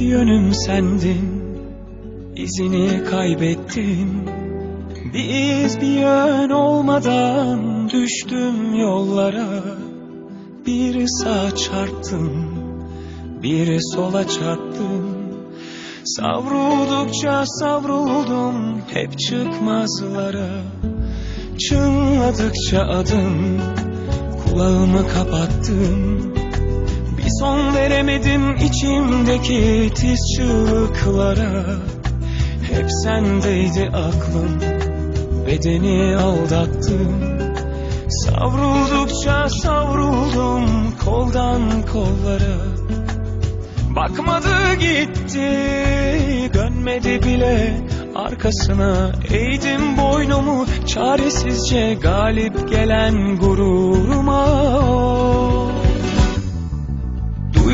yönüm sendin. İzini kaybettim Bir iz bir yön olmadan düştüm yollara. Bir sağa çarptım bir sola çarptım Savruldukça savruldum hep çıkmazlara. Çınladıkça adım kulağımı kapattım son veremedim içimdeki tiz çığlıklara. Hep sendeydi aklım bedeni aldattım. Savruldukça savruldum koldan kollara. Bakmadı gitti dönmedi bile. Arkasına Eğdim boynumu çaresizce galip gelen gururuma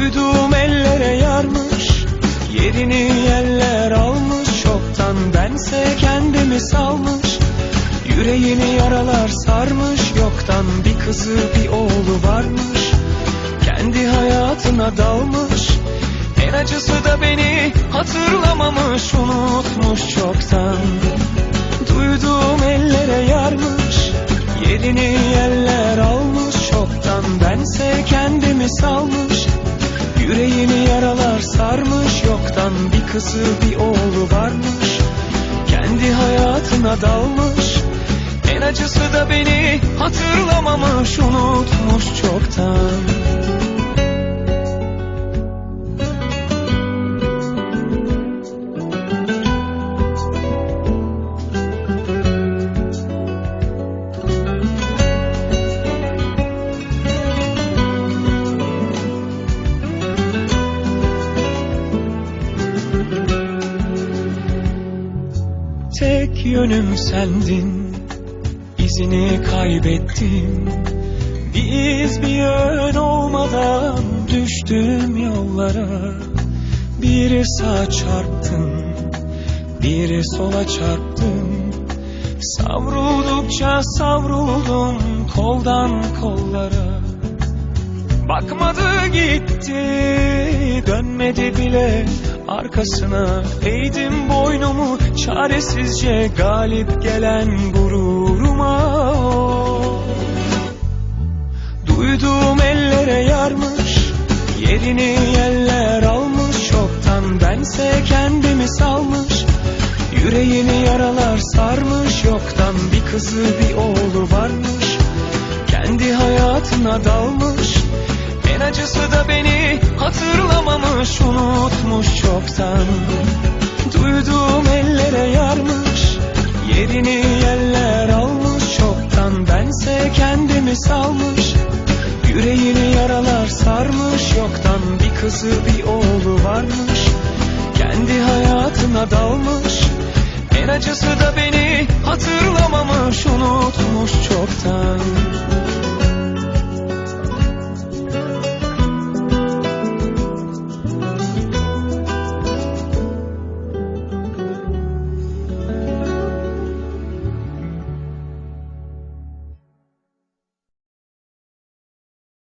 Duyduğum ellere yarmış Yerini yeller almış. Çoktan bense kendimi salmış Yüreğini yaralar sarmış. Yoktan bir kızı bir oğlu varmış Kendi hayatına dalmış. En acısı da beni hatırlamamış Unutmuş çoktan. Duyduğum ellere yarmış Yerini yeller almış. Çoktan bense kendimi salmış Yaralar sarmış Yoktan bir kızı bir oğlu varmış. Kendi hayatına dalmış. En acısı da beni hatırlamamış Tek yönüm sendin. İzini kaybettim. Bir iz bir yön olmadan düştüm yollara. Bir sağa çarptım bir sola çarptım. Savruldukça savruldum koldan kollara. Bakmadı gitti dönmedi bile arkasına. Eğdim boynumu çaresizce galip gelen gururuma. Duyduğum ellere yarmış yerini yeller almış. Çoktan bense kendimi salmış Yüreğini yaralar sarmış. Yoktan bir kızı bir oğlu varmış Kendi hayatına dalmış. En acısı da beni hatırlamamış Unutmuş çoktan. Duyduğum ellere sarmış Yoktan bir kızı bir oğlu varmış. Kendi hayatına dalmış En acısı da beni hatırlamamış Unutmuş çoktan